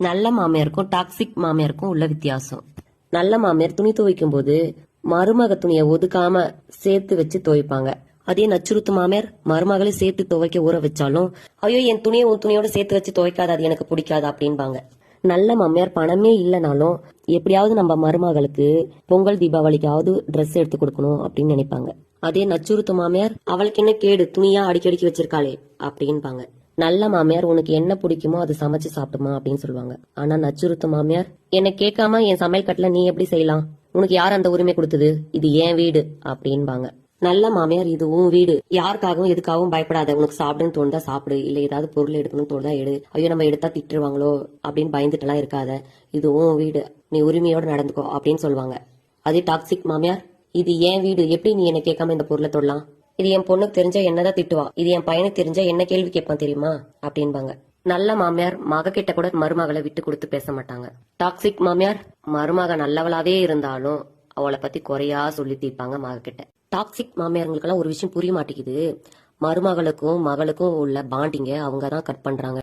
நல்ல மாமியாருக்கும் டாக்ஸிக் மாமியாருக்கும் உள்ள வித்தியாசம். நல்ல மாமியார் துணி துவைக்கும் போது மருமக துணியை ஒதுக்காம சேர்த்து வச்சு துவைப்பாங்க. அதே நச்சுறுத்து மாமியார் மருமகளை சேர்த்து துவைக்க ஊற வச்சாலும் ஐயோ என் துணியை உன் துணியோட சேர்த்து வச்சு துவைக்காத அது எனக்கு பிடிக்காது அப்படின்பாங்க நல்ல மாமியார் பணமே இல்லைனாலும் எப்படியாவது நம்ம மருமகளுக்கு பொங்கல் தீபாவளிக்காவது ட்ரெஸ் எடுத்து கொடுக்கணும் அப்படின்னு நினைப்பாங்க. அதே நச்சுறுத்து மாமியார் அவளுக்கு என்ன கேடு? துணியா? அடிக்கடிக்கு வச்சிருக்காளே அப்படின்பாங்க. நல்ல மாமியார் உனக்கு என்ன பிடிக்குமோ அது சமைச்சு சாப்பிடுமா அப்படின்னு சொல்லுவாங்க. ஆனா நச்சுறுத்த மாமியார் என்னை கேட்காம என் சமையல் கட்டில நீ எப்படி செய்யலாம்? உனக்கு யார் அந்த உரிமை கொடுத்தது? இது என் வீடு அப்படின்பாங்க. நல்ல மாமியார் இது உன் வீடு. யாருக்காகவும் எதுக்காகவும் பயப்படாத. உனக்கு சாப்பிடுன்னு தோணுதா சாப்பிடு. இல்ல ஏதாவது பொருள் எடுக்கணும்னு தோணுதா எடு. ஐயோ நம்ம எடுத்தா திட்டுருவாங்களோ அப்படின்னு பயந்துட்டுலாம் இருக்காத. இது உன் வீடு. நீ உரிமையோட நடந்துக்கோ அப்படின்னு சொல்லுவாங்க. அதே டாக்ஸிக் மாமியார் இது என் வீடு. எப்படி நீ என்ன கேட்காம இந்த பொருளை தொடலாம்? இது என் பொண்ணுக்கு தெரிஞ்சா என்னதான் திட்டுவா? இது என் பையனுக்கு தெரிஞ்சா என்ன கேள்வி கேட்பான் தெரியுமா? அப்படின்பாங்க நல்ல மாமியார் மக கிட்ட கூட மருமகளை விட்டு கொடுத்து பேச மாட்டாங்க. டாக்ஸிக் மாமியார் மருமக நல்லவளாவே இருந்தாலும் அவளை பத்தி குறையா சொல்லி தீர்ப்பாங்க மக கிட்ட. டாக்ஸிக் மாமியாருங்களுக்கெல்லாம் ஒரு விஷயம் புரிய மாட்டேங்குது. மருமகளுக்கும் மகளுக்கும் உள்ள பாண்டிங்க அவங்க தான் கட் பண்றாங்க.